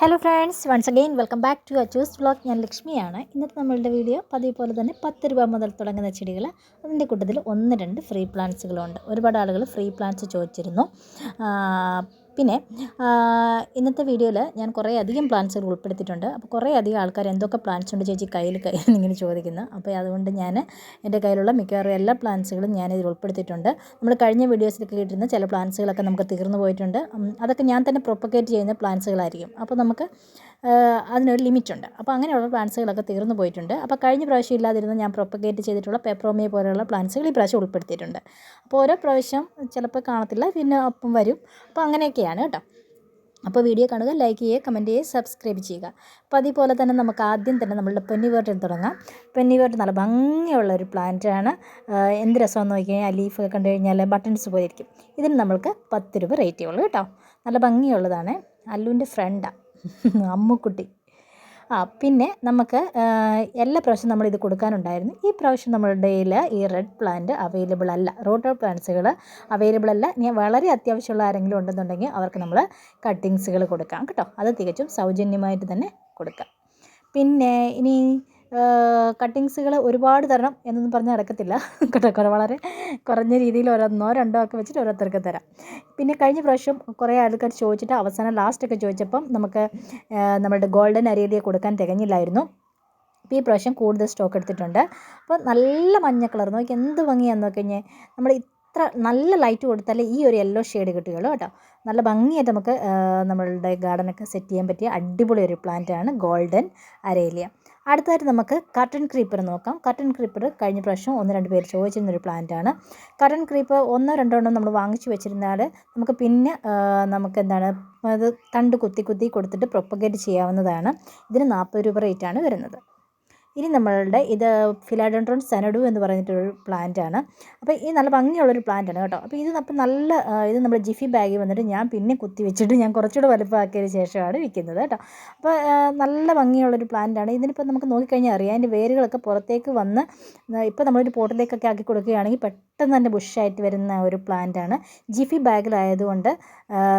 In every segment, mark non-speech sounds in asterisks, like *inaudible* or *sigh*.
Hello friends once again welcome back to Achus vlog ഞാൻ ലക്ഷ്മിയാണ്. ഇന്നത്തെ നമ്മളുടെ വീഡിയോ പതിവ് പോലെ തന്നെ പത്ത് രൂപ മുതൽ തുടങ്ങുന്ന ചെടികൾ. അതിന്റെ കൂട്ടത്തിൽ ഒന്ന് രണ്ട് ഫ്രീ പ്ലാന്റ്സുകളുണ്ട് ഒരുപാട് ആളുകൾ ഫ്രീ പ്ലാന്റ്സ് ചോദിച്ചിരുന്നു. പിന്നെ ഇന്നത്തെ വീഡിയോയിൽ ഞാൻ കുറേ അധികം പ്ലാന്റ്സുകൾ ഉൾപ്പെടുത്തിയിട്ടുണ്ട്. അപ്പോൾ കുറേ അധികം ആൾക്കാർ എന്തൊക്കെ പ്ലാന്റ്സ് ഉണ്ട് ചേച്ചി കയ്യിൽ കയ്യിൽ ഇങ്ങനെ ചോദിക്കുന്നു. അപ്പോൾ അതുകൊണ്ട് ഞാൻ എന്റെ കയ്യിലുള്ള മിക്കവാറും എല്ലാ പ്ലാന്റ്സുകളും ഞാൻ ഇതിൽ ഉൾപ്പെടുത്തിയിട്ടുണ്ട്. നമ്മൾ കഴിഞ്ഞ വീഡിയോസിലൊക്കെ കിട്ടുന്ന ചില പ്ലാന്റ്സുകളൊക്കെ നമുക്ക് തീർന്നു പോയിട്ടുണ്ട്. അതൊക്കെ ഞാൻ തന്നെ പ്രൊപ്പഗേറ്റ് ചെയ്യുന്ന പ്ലാന്റ്സുകളായിരിക്കും അപ്പോൾ നമുക്ക് അതിനൊരു ലിമിറ്റുണ്ട്. അപ്പോൾ അങ്ങനെയുള്ള പ്ലാന്റ്സുകളൊക്കെ തീർന്നു പോയിട്ടുണ്ട്. അപ്പോൾ കഴിഞ്ഞ പ്രാവശ്യം ഇല്ലാതിരുന്ന ഞാൻ പ്രൊപ്പഗേറ്റ് ചെയ്തിട്ടുള്ള പെപ്രോമിയ പോലെയുള്ള പ്ലാന്റ്സുകൾ ഈ പ്രാവശ്യം ഉൾപ്പെടുത്തിയിട്ടുണ്ട്. അപ്പോൾ ഓരോ പ്രാവശ്യം ചിലപ്പോൾ കാണത്തില്ല പിന്നെ ഒപ്പം വരും. അപ്പോൾ അങ്ങനെയൊക്കെയാണ് കേട്ടോ. അപ്പോൾ വീഡിയോ കാണുക ലൈക്ക് ചെയ്യുക കമന്റ് ചെയ്യുക സബ്സ്ക്രൈബ് ചെയ്യുക. അപ്പോൾ അതേപോലെ തന്നെ നമുക്ക് ആദ്യം തന്നെ നമ്മളുടെ പെന്നിവേർട്ടിൽ തുടങ്ങാം. പെന്നിവേർട്ട് നല്ല ഭംഗിയുള്ള ഒരു പ്ലാന്റാണ് എന്ത് രസമെന്ന് നോക്കി കഴിഞ്ഞാൽ ലീഫൊക്കെ കണ്ടു കഴിഞ്ഞാൽ ബട്ടൺസ് പോലെ ഇരിക്കും. ഇതിന് നമ്മൾക്ക് പത്ത് രൂപ റേറ്റേ ഉള്ളൂ കേട്ടോ. നല്ല ഭംഗിയുള്ളതാണ്. അല്ലുവിന്റെ ഫ്രണ്ടാണ് *laughs* അമ്മുക്കുട്ടി. ആ പിന്നെ നമുക്ക് എല്ലാ പ്രാവശ്യം നമ്മൾ ഇത് കൊടുക്കാനുണ്ടായിരുന്നു. ഈ പ്രാവശ്യം നമ്മളുടെ ഈ റെഡ് പ്ലാന്റ് അവൈലബിൾ അല്ല. റോട്ടർ പ്ലാന്റ്സുകൾ അവൈലബിൾ അല്ല. ഇനി വളരെ അത്യാവശ്യമുള്ള ആരെങ്കിലും ഉണ്ടെന്നുണ്ടെങ്കിൽ അവർക്ക് നമ്മൾ കട്ടിങ്സുകൾ കൊടുക്കാം. കേട്ടോ. അത് തികച്ചും സൗജന്യമായിട്ട് തന്നെ കൊടുക്കാം. പിന്നെ ഇനി കട്ടിങ്സുകൾ ഒരുപാട് തരണം എന്നൊന്നും പറഞ്ഞ് നടക്കത്തില്ല. കേട്ടോ വളരെ കുറഞ്ഞ രീതിയിൽ ഒരെണ്ണോ രണ്ടോ ഒക്കെ വെച്ചിട്ട് ഓരോരുത്തർക്ക് തരാം. പിന്നെ കഴിഞ്ഞ പ്രാവശ്യം കുറേ ആൾക്കാർ ചോദിച്ചിട്ട് അവസാനം ലാസ്റ്റൊക്കെ ചോദിച്ചപ്പം നമുക്ക് നമ്മുടെ ഗോൾഡൻ അരേലിയ കൊടുക്കാൻ തികഞ്ഞില്ലായിരുന്നു. അപ്പോൾ ഈ പ്രാവശ്യം കൂടുതൽ സ്റ്റോക്ക് എടുത്തിട്ടുണ്ട്. അപ്പോൾ നല്ല മഞ്ഞ കളർ നോക്കി എന്ത് ഭംഗിയാന്ന് നോക്കി കഴിഞ്ഞാൽ നമ്മൾ ഇത്ര നല്ല ലൈറ്റ് കൊടുത്താലേ ഈ ഒരു യെല്ലോ ഷെയ്ഡ് കിട്ടുകയുള്ളൂ കേട്ടോ. നല്ല ഭംഗിയായിട്ട് നമുക്ക് നമ്മളുടെ ഗാർഡനൊക്കെ സെറ്റ് ചെയ്യാൻ പറ്റിയ അടിപൊളി ഒരു പ്ലാന്റാണ് ഗോൾഡൻ അരേലിയ. അടുത്തതായിട്ട് നമുക്ക് കട്ടൺ ക്രീപ്പർ നോക്കാം. കട്ടൺ ക്രീപ്പർ കഴിഞ്ഞ പ്രാവശ്യം ഒന്ന് രണ്ട് പേര് ചോദിച്ചിരുന്നൊരു പ്ലാന്റാണ് കട്ടൺ ക്രീപ്പർ ഒന്നോ രണ്ടോ എണ്ണം നമ്മൾ വാങ്ങിച്ചു വെച്ചിരുന്നാൽ നമുക്ക് പിന്നെ നമുക്ക് എന്താണ് അത് തണ്ട് കുത്തി കുത്തി കൊടുത്തിട്ട് പ്രൊപ്പഗേറ്റ് ചെയ്യാവുന്നതാണ്. ഇതിന് നാൽപ്പത് രൂപ റേറ്റാണ് വരുന്നത്. ഇനി നമ്മളുടെ ഇത് ഫിലാഡോൺട്രോൺ സെനഡു എന്ന് പറഞ്ഞിട്ടൊരു പ്ലാന്റ് ആണ്. അപ്പോൾ ഈ നല്ല ഭംഗിയുള്ളൊരു പ്ലാന്റ് ആണ് കേട്ടോ. അപ്പോൾ ഇത് അപ്പം നല്ല ഇത് നമ്മുടെ ജിഫി ബാഗിൽ വന്നിട്ട് ഞാൻ പിന്നെ കുത്തി വെച്ചിട്ട് ഞാൻ കുറച്ചുകൂടെ വലുപ്പമാക്കിയതിന് ശേഷമാണ് വിൽക്കുന്നത് കേട്ടോ. അപ്പോൾ നല്ല ഭംഗിയുള്ളൊരു പ്ലാന്റ് ആണ്. ഇതിനിപ്പോൾ നമുക്ക് നോക്കിക്കഴിഞ്ഞാൽ അറിയാം. അതിന്റെ വേരുകളൊക്കെ പുറത്തേക്ക് വന്ന് ഇപ്പോൾ നമ്മളൊരു പോട്ടിലേക്കൊക്കെ ആക്കി കൊടുക്കുകയാണെങ്കിൽ പെട്ടെന്ന് തന്നെ ബുഷായിട്ട് വരുന്ന ഒരു പ്ലാന്റ് ആണ്. ജിഫി ബാഗിലായതുകൊണ്ട്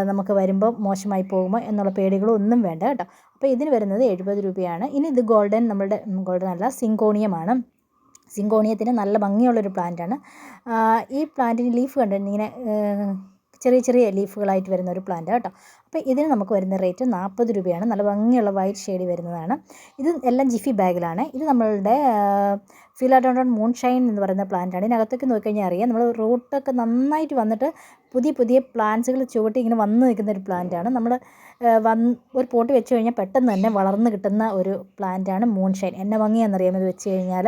നമുക്ക് വരുമ്പോൾ മോശമായി പോകുമോ എന്നുള്ള പേടികളൊന്നും വേണ്ട കേട്ടോ. അപ്പോൾ ഇതിന് വരുന്നത് എഴുപത് രൂപയാണ്. ഇനി ഇത് ഗോൾഡൻ നമ്മുടെ ഗോൾഡൻ അല്ല സിങ്കോണിയമാണ്. സിങ്കോണിയത്തിന് നല്ല ഭംഗിയുള്ളൊരു പ്ലാന്റാണ്. ഈ പ്ലാന്റിന് ലീഫ് കണ്ടിട്ട് ഇങ്ങനെ ചെറിയ ചെറിയ ലീഫുകളായിട്ട് വരുന്ന ഒരു പ്ലാന്റ് കേട്ടോ. അപ്പോൾ ഇതിന് നമുക്ക് വരുന്ന റേറ്റ് നാൽപ്പത് രൂപയാണ്. നല്ല ഭംഗിയുള്ള വൈറ്റ് ഷെയ്ഡ് വരുന്നതാണ്. ഇത് എല്ലാം ജിഫി ബാഗിലാണ്. ഇത് നമ്മളുടെ ഫിലാഡോണ്ടോൺ മൂൺഷൈൻ എന്ന് പറയുന്ന പ്ലാന്റാണ് ഇതിനകത്തേക്ക് നോക്കിക്കഴിഞ്ഞാൽ അറിയാം. നമ്മൾ റൂട്ടൊക്കെ നന്നായിട്ട് വന്നിട്ട് പുതിയ പുതിയ പ്ലാന്റ്സുകൾ ചുവട്ടി ഇങ്ങനെ വന്ന് നിൽക്കുന്ന ഒരു പ്ലാന്റാണ് നമ്മൾ വന്ന് ഒരു പോട്ട് വെച്ച് കഴിഞ്ഞാൽ പെട്ടെന്ന് തന്നെ വളർന്ന് കിട്ടുന്ന ഒരു പ്ലാന്റാണ് മൂൺഷൈൻ. എന്നെ ഭംഗിയാണെന്നറിയാം ഇത് വെച്ച് കഴിഞ്ഞാൽ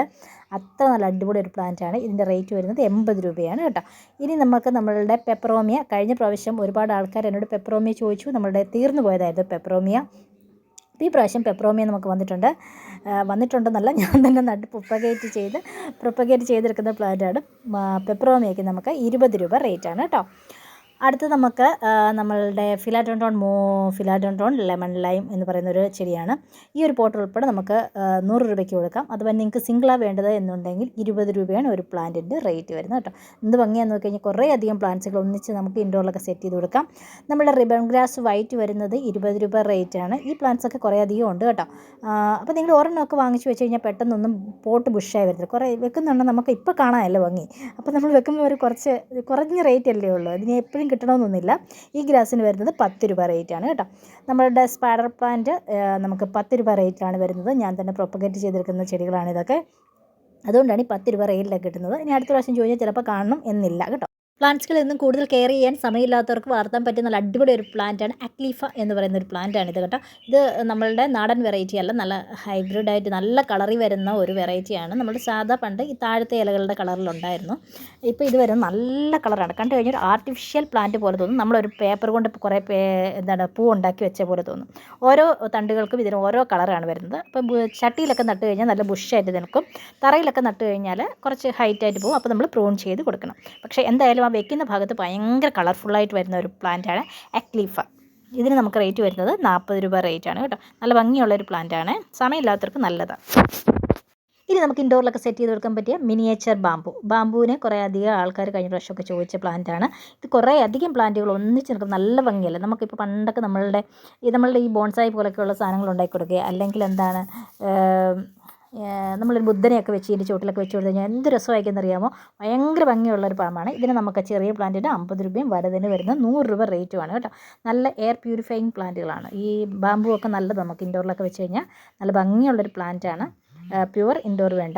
അത്ര നല്ല അടിപൊളി ഒരു പ്ലാന്റാണ് ഇതിന്റെ റേറ്റ് വരുന്നത് എൺപത് രൂപയാണ് കേട്ടോ. ഇനി നമുക്ക് നമ്മളുടെ പെപ്പറോമിയ കഴിഞ്ഞ പ്രാവശ്യം ഒരുപാട് ആൾക്കാർ എന്നോട് പെപ്പറോമിയ ചോദിച്ചു. നമ്മളുടെ തീർന്നു പോയതായിരുന്നു പെപ്പറോമിയ ഈ പ്രാവശ്യം പെപ്രോമിയ നമുക്ക് വന്നിട്ടുണ്ട്. വന്നിട്ടുണ്ടെന്നല്ല ഞാൻ തന്നെ നട്ട് പ്രൊപ്പഗേറ്റ് ചെയ്ത് പ്രൊപ്പഗേറ്റ് ചെയ്തെടുക്കുന്ന പ്ലാന്റാണ് പെപ്രോമിയയ്ക്ക് നമുക്ക് ഇരുപത് രൂപ റേറ്റാണ് കേട്ടോ. അടുത്ത് നമുക്ക് നമ്മളുടെ ഫിലാഡോണ്ടോൺ മോ ഫിലാഡോണ്ടോൺ ലെമൺ ലൈം എന്ന് പറയുന്ന ഒരു ചെടിയാണ്. ഈ ഒരു പോട്ട് ഉൾപ്പെടെ നമുക്ക് നൂറ് രൂപയ്ക്ക് കൊടുക്കാം. അതുപോലെ നിങ്ങൾക്ക് സിംഗിളാണ് വേണ്ടത് എന്നുണ്ടെങ്കിൽ ഇരുപത് രൂപയാണ് ഒരു പ്ലാന്റിന്റെ റേറ്റ് വരുന്നത് കേട്ടോ. എന്ത് ഭംഗിയാന്ന് നോക്കി കഴിഞ്ഞാൽ കുറേ അധികം പ്ലാന്റ്സുകൾ ഒന്നിച്ച് നമുക്ക് ഇൻഡോറിലൊക്കെ സെറ്റ് ചെയ്ത് കൊടുക്കാം. നമ്മുടെ റിബൺ ഗ്രാസ് വൈറ്റ് വരുന്നത് ഇരുപത് രൂപ റേറ്റാണ്. ഈ പ്ലാന്റ്സ് ഒക്കെ കുറേ അധികം ഉണ്ട് കേട്ടോ. അപ്പോൾ നിങ്ങൾ ഒരെണ്ണമൊക്കെ വാങ്ങിച്ച് വെച്ച് കഴിഞ്ഞാൽ പെട്ടെന്നൊന്നും പോട്ട് ബുഷായി വരത്തില്ല. കുറേ വെക്കുന്നുണ്ടെങ്കിൽ നമുക്ക് ഇപ്പോൾ കാണാനല്ല ഭംഗി. അപ്പോൾ നമ്മൾ വെക്കുമ്പോൾ ഒരു കുറച്ച് കുറഞ്ഞ റേറ്റ് അല്ലേ ഉള്ളൂ. അതിന് എപ്പോഴും കിട്ടണമെന്നൊന്നുമില്ല. ഈ ഗ്രാസിന് വരുന്നത് പത്ത് രൂപ റേറ്റാണ് കേട്ടോ. നമ്മളുടെ സ്പൈഡർ പ്ലാന്റ് നമുക്ക് പത്ത് രൂപ റേറ്റിലാണ് വരുന്നത്. ഞാൻ തന്നെ പ്രൊപ്പഗേറ്റ് ചെയ്തെടുക്കുന്ന ചെടികളാണ് ഇതൊക്കെ. അതുകൊണ്ടാണ് ഈ പത്ത് രൂപ റേറ്റിലൊക്കെ കിട്ടുന്നത്. ഇനി അടുത്ത പ്രാവശ്യം ചോദിച്ചാൽ ചിലപ്പോൾ കാണണം എന്നില്ല കേട്ടോ. പ്ലാന്റ്സുകൾ എന്നും കൂടുതൽ കെയർ ചെയ്യാൻ സമയമില്ലാത്തവർക്ക് വളർത്താൻ പറ്റിയ നല്ല അടിപൊളി ഒരു പ്ലാന്റാണ് അക്ലീഫ എന്ന് പറയുന്ന ഒരു പ്ലാന്റാണ് ഇത് കേട്ടോ. ഇത് നമ്മളുടെ നാടൻ വെറൈറ്റി അല്ല നല്ല ഹൈബ്രിഡ് ആയിട്ട് നല്ല കളറി വരുന്ന ഒരു വെറൈറ്റിയാണ് നമ്മുടെ സാധാ പണ്ട് ഈ താഴത്തെ ഇലകളുടെ കളറിലുണ്ടായിരുന്നു ഇപ്പോൾ ഇത് വരുന്നത് നല്ല കളറാണ് കണ്ടു കഴിഞ്ഞാൽ ഒരു ആർട്ടിഫിഷ്യൽ പ്ലാന്റ് പോലെ തോന്നും. നമ്മളൊരു പേപ്പർ കൊണ്ട് കുറേ എന്താണ് പൂ ഉണ്ടാക്കി വെച്ച പോലെ തോന്നും. ഓരോ തണ്ടുകൾക്കും ഇതിന് ഓരോ കളറാണ് വരുന്നത്. അപ്പം ചട്ടിയിലൊക്കെ നട്ട് കഴിഞ്ഞാൽ നല്ല ബുഷായിട്ട് നിൽക്കും. തറയിലൊക്കെ നട്ട് കഴിഞ്ഞാൽ കുറച്ച് ഹൈറ്റായിട്ട് പോകും. അപ്പോൾ നമ്മൾ പ്രൂൺ ചെയ്ത് കൊടുക്കണം. പക്ഷേ എന്തായാലും വെക്കുന്ന ഭാഗത്ത് ഭയങ്കര കളർഫുള്ളായിട്ട് വരുന്ന ഒരു പ്ലാന്റാണ് അക്ലീഫ ഇതിന് നമുക്ക് റേറ്റ് വരുന്നത് നാൽപ്പത് രൂപ റേറ്റാണ് കേട്ടോ. നല്ല ഭംഗിയുള്ളൊരു പ്ലാന്റാണ് സമയമില്ലാത്തവർക്ക് നല്ലതാണ് ഇനി നമുക്ക് ഇൻഡോറിലൊക്കെ സെറ്റ് ചെയ്ത് കൊടുക്കാൻ പറ്റിയ മിനിയേച്ചർ ബാമ്പു ബാമ്പുവിനെ കുറേ അധികം ആൾക്കാർ കഴിഞ്ഞ പ്രാവശ്യമൊക്കെ ചോദിച്ച പ്ലാന്റാണ് ഇത് കുറേ അധികം പ്ലാന്റുകൾ ഒന്നിച്ച് നിൽക്കും നല്ല ഭംഗിയല്ല? നമുക്കിപ്പോൾ പണ്ടൊക്കെ നമ്മളുടെ ഈ നമ്മളുടെ ഈ ബോൺസായി പോലൊക്കെയുള്ള സാധനങ്ങൾ ഉണ്ടാക്കി കൊടുക്കുക. അല്ലെങ്കിൽ എന്താണ് നമ്മളൊരു ബുദ്ധനെയൊക്കെ വെച്ച് ഇതിന്റെ ചുവട്ടിലൊക്കെ വെച്ച് കൊടുത്തു കഴിഞ്ഞാൽ എന്ത് രസമായിരിക്കും അറിയാമോ ഭയങ്കര ഭംഗിയുള്ളൊരു പാമ്പാണ് ഇതിന് നമുക്ക് ചെറിയ പ്ലാന്റിന് അമ്പത് രൂപയും വലുതിന് വരുന്ന നൂറ് രൂപ റേറ്റുമാണ് കേട്ടോ. നല്ല എയർ പ്യൂരിഫയിങ് പ്ലാന്റുകളാണ് ഈ ബാമ്പു ഒക്കെ നല്ലത് നമുക്ക് ഇൻഡോറിലൊക്കെ വെച്ച് കഴിഞ്ഞാൽ നല്ല ഭംഗിയുള്ളൊരു പ്ലാന്റാണ് പ്യുവർ ഇൻഡോർ വേണ്ട.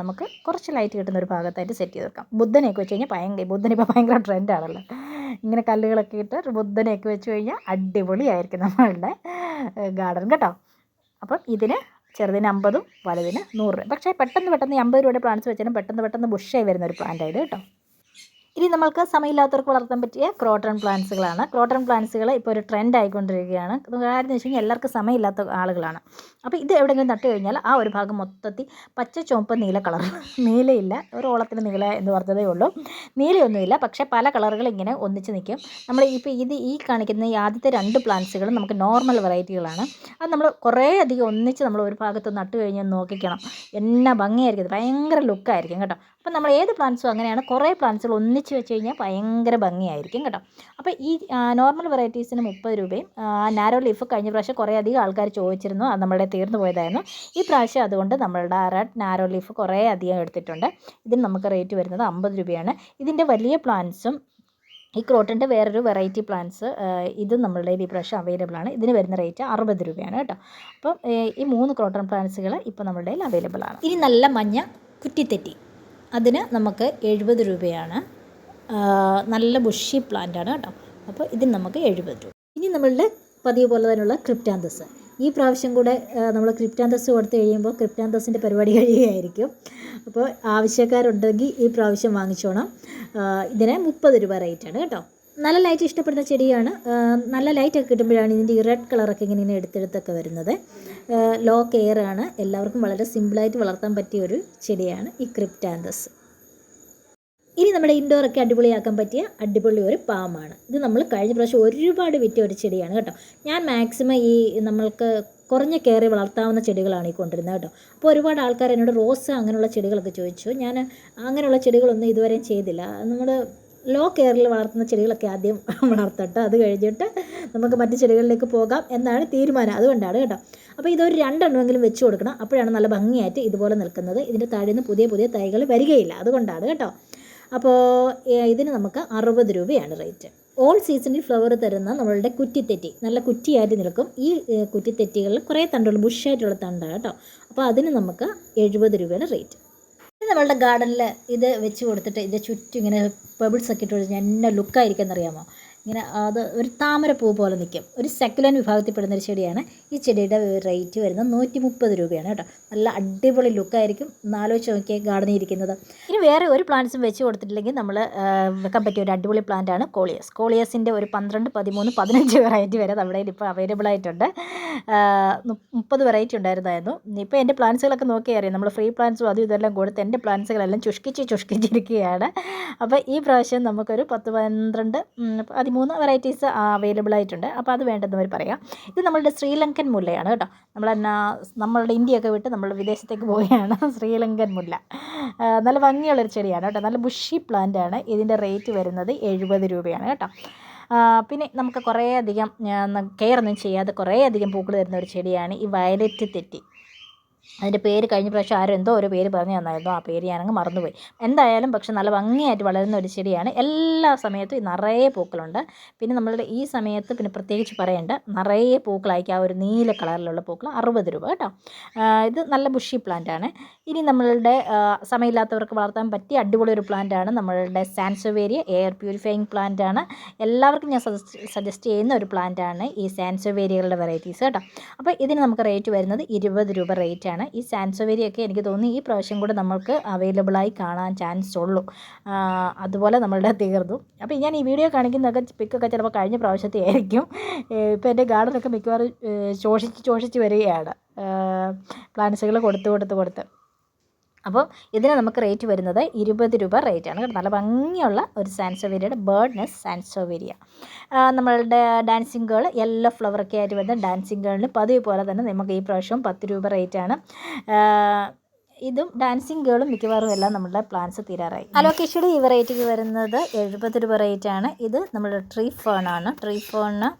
നമുക്ക് കുറച്ച് ലൈറ്റ് കിട്ടുന്ന ഒരു ഭാഗത്തായിട്ട് സെറ്റ് ചെയ്ത് വെക്കാം. ബുദ്ധനെയൊക്കെ വെച്ച് കഴിഞ്ഞാൽ ഭയങ്കര ബുദ്ധനിപ്പോൾ ഭയങ്കര ട്രെൻഡാണല്ലോ ഇങ്ങനെ കല്ലുകളൊക്കെ ഇട്ട് ബുദ്ധനെയൊക്കെ വെച്ച് കഴിഞ്ഞാൽ അടിപൊളിയായിരിക്കും നമ്മളുടെ ഗാർഡൻ കേട്ടോ. അപ്പം ഇതിന് ചെറുതിന് അമ്പതും വലുതിന് നൂറ് രൂപ. പക്ഷേ പെട്ടെന്ന് പെട്ടെന്ന് അമ്പത് രൂപയുടെ പ്ലാന്റ്സ് വെച്ചാലും പെട്ടെന്ന് പെട്ടെന്ന് ബുഷായി വരുന്ന ഒരു പ്ലാന്റ് ആയത് കേട്ടോ. ഇനി നമ്മൾക്ക് സമയമില്ലാത്തവർക്ക് വളർത്താൻ പറ്റിയ ക്രോട്ടൺ പ്ലാന്റ്സുകളാണ്. ക്രോട്ടൺ പ്ലാന്റ്സുകൾ ഇപ്പോൾ ഒരു ട്രെൻഡ് ആയിക്കൊണ്ടിരിക്കുകയാണ്. കാര്യം എന്ന് വെച്ച് കഴിഞ്ഞാൽ എല്ലാവർക്കും സമയമില്ലാത്ത ആളുകളാണ്. അപ്പോൾ ഇത് എവിടെയെങ്കിലും നട്ട് കഴിഞ്ഞാൽ ആ ഒരു ഭാഗം മൊത്തത്തിൽ പച്ച ചുവപ്പ് നീല കളർ നീലയില്ല ഒരു ഓളത്തിന് നീല എന്ന് പറഞ്ഞതേ ഉള്ളൂ. നീലയൊന്നുമില്ല പക്ഷേ പല കളറുകൾ ഇങ്ങനെ ഒന്നിച്ച് നിൽക്കും. നമ്മൾ ഇപ്പോൾ ഇത് ഈ കാണിക്കുന്ന ഈ ആദ്യത്തെ രണ്ട് പ്ലാന്റ്സുകൾ നമുക്ക് നോർമൽ വെറൈറ്റികളാണ് അത് നമ്മൾ കുറേ അധികം ഒന്നിച്ച് നമ്മൾ ഒരു ഭാഗത്ത് നട്ട് കഴിഞ്ഞാൽ നോക്കിക്കണം. എന്നാ ഭംഗിയായിരിക്കും. ഭയങ്കര ലുക്കായിരിക്കും കേട്ടോ. അപ്പോൾ നമ്മൾ ഏത് പ്ലാന്റ്സും അങ്ങനെയാണ് കുറേ പ്ലാന്റ്സുകൾ ഒന്നിച്ച് വെച്ച് കഴിഞ്ഞാൽ ഭയങ്കര ഭംഗിയായിരിക്കും കേട്ടോ. അപ്പോൾ ഈ നോർമൽ വെറൈറ്റീസിന് മുപ്പത് രൂപയും നാരോ ലീഫ് കഴിഞ്ഞ പ്രാവശ്യം കുറേ അധികം ആൾക്കാർ ചോദിച്ചിരുന്നു അത് നമ്മളുടെ തീർന്നു പോയതായിരുന്നു. ഈ പ്രാവശ്യം അതുകൊണ്ട് നമ്മളുടെ റെഡ് നാരോ ലീഫ് കുറേ അധികം എടുത്തിട്ടുണ്ട്. ഇതിന് നമുക്ക് റേറ്റ് വരുന്നത് അമ്പത് രൂപയാണ്. ഇതിന്റെ വലിയ പ്ലാന്റ്സും ഈ ക്രോട്ടന്റെ വേറൊരു വെറൈറ്റി പ്ലാന്റ്സ് ഇത് നമ്മളുടെ ഈ പ്രാവശ്യം അവൈലബിൾ ആണ്. ഇതിന് വരുന്ന റേറ്റ് അറുപത് രൂപയാണ് കേട്ടോ. അപ്പം ഈ മൂന്ന് ക്രോട്ടൺ പ്ലാന്റ്സുകൾ ഇപ്പോൾ നമ്മളുടെ അവൈലബിൾ ആണ്. ഇനി നല്ല മഞ്ഞ കുറ്റിത്തെറ്റി. അതിന് നമുക്ക് എഴുപത് രൂപയാണ്. നല്ല ബുഷി പ്ലാന്റാണ് കേട്ടോ. അപ്പോൾ ഇതിന് നമുക്ക് എഴുപത് രൂപ. ഇനി നമ്മളുടെ പതിവ് പോലെ തന്നെയുള്ള ക്രിപ്റ്റാന്തസ് ഈ പ്രാവശ്യം കൂടെ നമ്മൾ ക്രിപ്റ്റാന്തസ് കൊടുത്തു കഴിയുമ്പോൾ ക്രിപ്റ്റാന്തസിന്റെ പരിപാടി കഴിയുകയായിരിക്കും. അപ്പോൾ ആവശ്യക്കാരുണ്ടെങ്കിൽ ഈ പ്രാവശ്യം വാങ്ങിച്ചോണം. ഇതിന് മുപ്പത് രൂപ റേറ്റാണ് കേട്ടോ. നല്ല ലൈറ്റ് ഇഷ്ടപ്പെടുന്ന ചെടിയാണ്. നല്ല ലൈറ്റൊക്കെ കിട്ടുമ്പോഴാണ് ഇതിന്റെ ഈ റെഡ് കളറൊക്കെ ഇങ്ങനെ ഇങ്ങനെ എടുത്തെടുത്തൊക്കെ വരുന്നത്. ലോ കെയർ ആണ്. എല്ലാവർക്കും വളരെ സിമ്പിളായിട്ട് വളർത്താൻ പറ്റിയ ഒരു ചെടിയാണ് ഈ ക്രിപ്റ്റാന്തസ് ഇനി നമ്മുടെ ഇൻഡോറൊക്കെ അടിപൊളിയാക്കാൻ പറ്റിയ അടിപൊളി ഒരു പാമാണ്. ഇത് നമ്മൾ കഴിഞ്ഞ പ്രാവശ്യം ഒരുപാട് വിറ്റ ഒരു ചെടിയാണ് കേട്ടോ. ഞാൻ മാക്സിമം ഈ നമ്മൾക്ക് കുറഞ്ഞ കയറി വളർത്താവുന്ന ചെടികളാണ് ഈ കൊണ്ടിരുന്നത് കേട്ടോ. അപ്പോൾ ഒരുപാട് ആൾക്കാർ എന്നോട് റോസ് അങ്ങനെയുള്ള ചെടികളൊക്കെ ചോദിച്ചു. ഞാൻ അങ്ങനെയുള്ള ചെടികളൊന്നും ഇതുവരെ ചെയ്തില്ല. നമ്മൾ ലോ കെയറിൽ വളർത്തുന്ന ചെടികളൊക്കെ ആദ്യം *laughs* വളർത്തട്ടെ അത് കഴിഞ്ഞിട്ട് നമുക്ക് മറ്റു ചെടികളിലേക്ക് പോകാം എന്നാണ് തീരുമാനം. അതുകൊണ്ടാണ് കേട്ടോ. അപ്പോൾ ഇതൊരു രണ്ടെണ്ണമെങ്കിലും വെച്ച് കൊടുക്കണം. അപ്പോഴാണ് നല്ല ഭംഗിയായിട്ട് ഇതുപോലെ നിൽക്കുന്നത്. ഇതിന്റെ താഴെ നിന്ന് പുതിയ പുതിയ തൈകൾ വരികയില്ല. അതുകൊണ്ടാണ് കേട്ടോ. അപ്പോൾ ഇതിന് നമുക്ക് അറുപത് രൂപയാണ് റേറ്റ്. ഓൾ സീസണിൽ ഫ്ലവർ തരുന്ന നമ്മളുടെ കുറ്റിത്തെറ്റി നല്ല കുറ്റിയായിട്ട് നിൽക്കും. ഈ കുറ്റിത്തെറ്റികളിൽ കുറേ തണ്ടുകൾ ബുഷായിട്ടുള്ള തണ്ടാണ് കേട്ടോ. അപ്പോൾ അതിന് നമുക്ക് എഴുപത് രൂപയാണ് റേറ്റ്. നമ്മളുടെ ഗാർഡനിൽ ഇത് വെച്ച് കൊടുത്തിട്ട് ഇതിന്റെ ചുറ്റും ഇങ്ങനെ പെബിൾസ് ഒക്കെ ഇട്ട് കൊടുത്ത് എന്നെ ലുക്കായിരിക്കും എന്നറിയാമോ ഇങ്ങനെ അത് ഒരു താമരപ്പൂ പോലെ നിൽക്കും. ഒരു സെക്കുലൻ വിഭാഗത്തിൽപ്പെടുന്ന ഒരു ചെടിയാണ്. ഈ ചെടിയുടെ റേറ്റ് വരുന്നത് നൂറ്റി മുപ്പത് രൂപയാണ് കേട്ടോ. നല്ല അടിപൊളി ലുക്കായിരിക്കും. നാലോച്ച് നോക്കിയാൽ ഗാർഡനിൽ ഇരിക്കുന്നത്. ഇനി വേറെ ഒരു പ്ലാന്റ്സും വെച്ച് കൊടുത്തിട്ടില്ലെങ്കിൽ നമ്മൾ വെക്കാൻ പറ്റിയ ഒരു അടിപൊളി പ്ലാന്റാണ് കോളിയസ്. കോളിയസിന്റെ ഒരു പന്ത്രണ്ട് പതിമൂന്ന് പതിനഞ്ച് വെറൈറ്റി വരെ നമ്മുടെ ഇപ്പോൾ അവൈലബിൾ ആയിട്ടുണ്ട്. മുപ്പത് വെറൈറ്റി ഉണ്ടായിരുന്നായിരുന്നു. ഇപ്പോൾ എന്റെ പ്ലാന്റ്സുകളൊക്കെ നോക്കിയാൽ അറിയാം. നമ്മൾ ഫ്രീ പ്ലാന്റ്സും അതും ഇതെല്ലാം കൊടുത്ത് എന്റെ പ്ലാന്റ്സുകളെല്ലാം ചുഷ്കിച്ച് ചുഷ്കിച്ചിരിക്കുകയാണ്. അപ്പോൾ ഈ പ്രാവശ്യം നമുക്കൊരു പത്ത് പന്ത്രണ്ട് പതിമൂന്ന് വെറൈറ്റീസ് അവൈലബിൾ ആയിട്ടുണ്ട്. അപ്പോൾ അത് വേണ്ടെന്ന് വേണ്ടെന്നവർ പറയാം. ഇത് നമ്മളുടെ ശ്രീലങ്കൻ മുല്ലയാണ് കേട്ടോ. നമ്മൾ എന്നാ നമ്മളുടെ ഇന്ത്യയൊക്കെ വിട്ട് നമ്മൾ വിദേശത്തേക്ക് പോവുകയാണ്. *laughs* ശ്രീലങ്കൻ മുല്ല. നല്ല ഭംഗിയുള്ളൊരു ചെടിയാണ് കേട്ടോ. നല്ല ബുഷി പ്ലാന്റ് ആണ്. ഇതിന്റെ റേറ്റ് വരുന്നത് എഴുപത് രൂപയാണ് കേട്ടോ. പിന്നെ നമുക്ക് കുറേ അധികം കെയർ ഒന്നും ചെയ്യാതെ കുറേ അധികം പൂക്കൾ തരുന്ന ഒരു ചെടിയാണ് ഈ വയലറ്റ് തെറ്റി. അതിന്റെ പേര് കഴിഞ്ഞ പ്രാവശ്യം ആരും എന്തോ ഒരു പേര് പറഞ്ഞു തന്നായിരുന്നു. ആ പേര് ഞാനങ്ങ് മറന്നുപോയി. എന്തായാലും പക്ഷെ നല്ല ഭംഗിയായിട്ട് വളരുന്ന ഒരു ചെടിയാണ്. എല്ലാ സമയത്തും നിറയെ പൂക്കളുണ്ട്. പിന്നെ നമ്മളുടെ ഈ സമയത്ത് പിന്നെ പ്രത്യേകിച്ച് പറയേണ്ട. നിറയെ പൂക്കളായിരിക്കും ആ ഒരു നീല കളറിലുള്ള പൂക്കൾ. അറുപത് രൂപ കേട്ടോ. ഇത് നല്ല ബുഷി പ്ലാന്റ് ആണ്. ഇനി നമ്മളുടെ സമയമില്ലാത്തവർക്ക് വളർത്താൻ പറ്റിയ അടിപൊളി ഒരു പ്ലാന്റ് ആണ് നമ്മളുടെ സാൻസോവേരിയ എയർ പ്യൂരിഫയിങ് പ്ലാന്റ് ആണ്. എല്ലാവർക്കും ഞാൻ സജസ്റ്റ് ചെയ്യുന്ന ഒരു പ്ലാന്റ് ആണ് ഈ സാൻസോവേരിയകളുടെ വെറൈറ്റീസ് കേട്ടോ. അപ്പോൾ ഇതിന് നമുക്ക് റേറ്റ് വരുന്നത് ഇരുപത് രൂപ റേറ്റ് ആണ് ഈ സാൻസോവേരിയൊക്കെ എനിക്ക് തോന്നി ഈ പ്രാവശ്യം കൂടെ നമ്മൾക്ക് അവൈലബിളായി കാണാൻ ചാൻസ് ഉള്ളൂ. അതുപോലെ നമ്മളുടെ തീർന്നു. അപ്പോൾ ഞാൻ ഈ വീഡിയോ കാണിക്കുന്നതൊക്കെ പിക്കൊക്കെ ചിലപ്പോൾ കഴിഞ്ഞ പ്രാവശ്യത്തെ ആയിരിക്കും. ഇപ്പോൾ എന്റെ ഗാർഡനൊക്കെ മിക്കവാറും ശോഷിച്ച് ശോഷിച്ച് വരികയാണ്. പ്ലാന്റ്സുകൾ കൊടുത്ത് കൊടുത്ത് കൊടുത്ത്. അപ്പോൾ ഇതിന് നമുക്ക് റേറ്റ് വരുന്നത് ഇരുപത് രൂപ റേറ്റാണ് കേട്ടോ. നല്ല ഭംഗിയുള്ള ഒരു സാൻസോവേരിയയുടെ ബേർഡ് നെസ് സാൻസോവേരിയ നമ്മളുടെ ഡാൻസിങ് ഗേൾ യെല്ലോ ഫ്ലവറൊക്കെ ആയിട്ട് വരുന്ന ഡാൻസിങ് ഗേളിന് പതിവ് പോലെ തന്നെ നമുക്ക് ഈ പ്രാവശ്യം പത്ത് രൂപ റേറ്റാണ് ഇതും ഡാൻസിങ് ഗേളും മിക്കവാറും എല്ലാം നമ്മുടെ പ്ലാൻസ് തീരാറായി. അലോക്കേഷയുടെ ഈ വെറൈറ്റിക്ക് വരുന്നത് എഴുപത് രൂപ റേറ്റ് ആണ്. ഇത് നമ്മുടെ ട്രീ ഫേൺ ആണ്. ട്രീ ഫേണിന്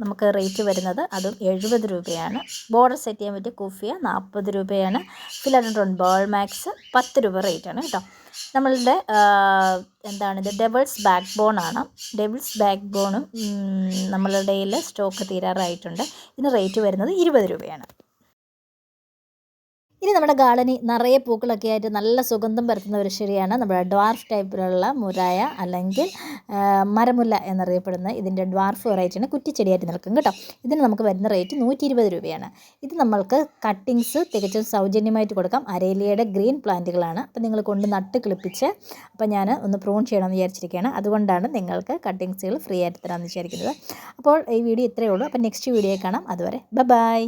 നമുക്ക് റേറ്റ് വരുന്നത് അതും എഴുപത് രൂപയാണ്. ബോർഡർ സെറ്റ് ചെയ്യാൻ പറ്റിയ കുഫിയ നാൽപ്പത് രൂപയാണ്. ഫിലഡ്രോൺ ബോൾ മാക്സ് പത്ത് രൂപ റേറ്റാണ് കേട്ടോ. നമ്മളുടെ എന്താണിത് ഡബിൾസ് ബാക്ക് ബോൺ ആണ്. ഡെവിൾസ് ബാക്ക് ബോണും നമ്മളുടെ സ്റ്റോക്ക് തീരാറായിട്ടുണ്ട്. ഇതിന് റേറ്റ് വരുന്നത് ഇരുപത് രൂപയാണ്. ഇനി നമ്മുടെ ഗാർഡനിൽ നിറയെ പൂക്കളൊക്കെ ആയിട്ട് നല്ല സുഗന്ധം പരത്തുന്ന ഒരു ചെടിയാണ് നമ്മുടെ ഡ്വാർഫ് ടൈപ്പിലുള്ള മുരായ അല്ലെങ്കിൽ മരമുല്ല എന്നറിയപ്പെടുന്ന ഇതിന്റെ ഡ്വാർഫ് വെറൈറ്റിയാണ് കുറ്റിച്ചെടിയായിട്ട് നിൽക്കും കേട്ടോ. ഇതിന് നമുക്ക് വരുന്ന റേറ്റ് നൂറ്റി ഇരുപത് രൂപയാണ്. ഇത് നമ്മൾക്ക് കട്ടിങ്സ് തികച്ചും സൗജന്യമായിട്ട് കൊടുക്കാം. അരേലിയയുടെ ഗ്രീൻ പ്ലാന്റുകളാണ്. അപ്പോൾ നിങ്ങൾ കൊണ്ട് നട്ട് കിളിപ്പിച്ച് അപ്പോൾ ഞാൻ ഒന്ന് പ്രൂൺ ചെയ്യണമെന്ന് വിചാരിച്ചിരിക്കുകയാണ്. അതുകൊണ്ടാണ് നിങ്ങൾക്ക് കട്ടിങ്സുകൾ ഫ്രീ ആയിട്ട് തരാമെന്ന് വിചാരിക്കുന്നത്. അപ്പോൾ ഈ വീഡിയോ ഇത്രയേ ഉള്ളൂ. അപ്പോൾ നെക്സ്റ്റ് വീഡിയോ കാണാം. അതുവരെ ബൈ.